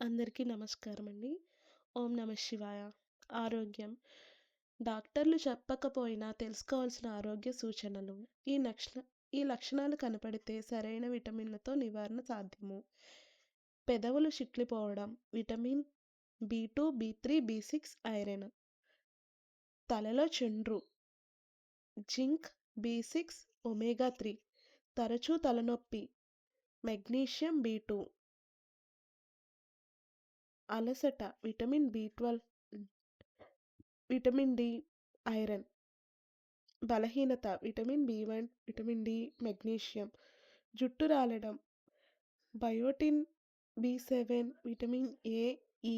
అందరికీ నమస్కారం అండి. ఓం నమ శివాయ. ఆరోగ్యం డాక్టర్లు చెప్పకపోయినా తెలుసుకోవాల్సిన ఆరోగ్య సూచనలు. ఈ లక్షణ ఈ లక్షణాలు కనపడితే సరైన విటమిన్లతో నివారణ సాధ్యము. పెదవులు చిట్లిపోవడం vitamin B two, B three, B six, iron. తలలో చుండ్రు zinc, B six, omega three. తరచూ తలనొప్పి మెగ్నీషియం, బి టూ. అలసట vitamin B twelve, vitamin D, iron. బలహీనత vitamin B one, vitamin D, magnesium. జుట్టు రాలడం biotin, B seven, vitamin A E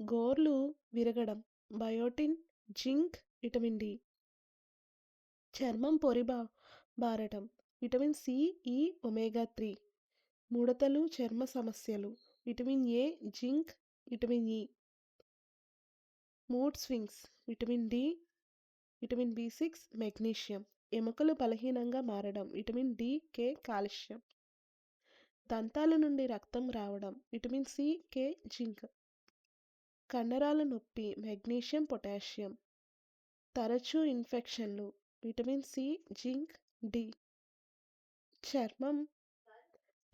గోర్లు విరగడం బయోటిన్, జింక్, విటమిన్ డి. చర్మం పొరి బారటం vitamin C, E, omega three. ముడతలు చర్మ సమస్యలు vitamin A zinc, vitamin E. Mood swings vitamin D, vitamin B six, magnesium. ఎముకలు బలహీనంగా మారడం విటమిన్ డి, కే, కాల్షియం. దంతాల నుండి రక్తం రావడం విటమిన్ సి, కే, జింక్. కండరాల నొప్పి మెగ్నీషియం, పొటాషియం. తరచూ ఇన్ఫెక్షన్లు విటమిన్ సి, జింక్, డి. చర్మం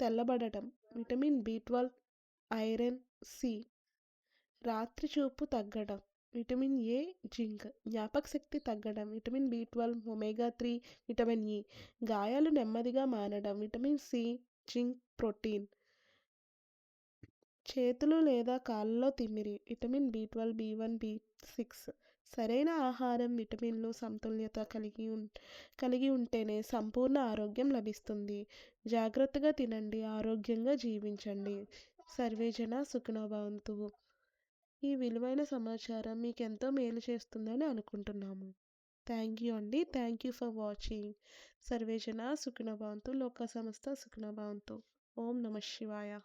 తెల్లబడటం vitamin B twelve, iron, C. రాత్రి చూపు తగ్గడం విటమిన్ ఏ జింక్. జ్ఞాపక శక్తి తగ్గడం vitamin B twelve, omega three, vitamin E. గాయాలు నెమ్మదిగా మానడం విటమిన్ సి, జింక్, ప్రోటీన్. చేతులు లేదా కాళ్ళలో తిమ్మిరి vitamin B twelve, B one, B six. సరైన ఆహారం విటమిన్లు సమతుల్యత కలిగి కలిగి ఉంటేనే సంపూర్ణ ఆరోగ్యం లభిస్తుంది. జాగ్రత్తగా తినండి ఆరోగ్యంగా జీవించండి. సర్వేజన జన ఈ విలువైన సమాచారం మీకు ఎంతో మేలు చేస్తుందని అనుకుంటున్నాము. థ్యాంక్ యూ అండి. Thank you for watching. సర్వేజన సుఖనభవంతు లోక భవంతు. సుఖనభవంతు భవంతు. ఓం నమ శివాయ.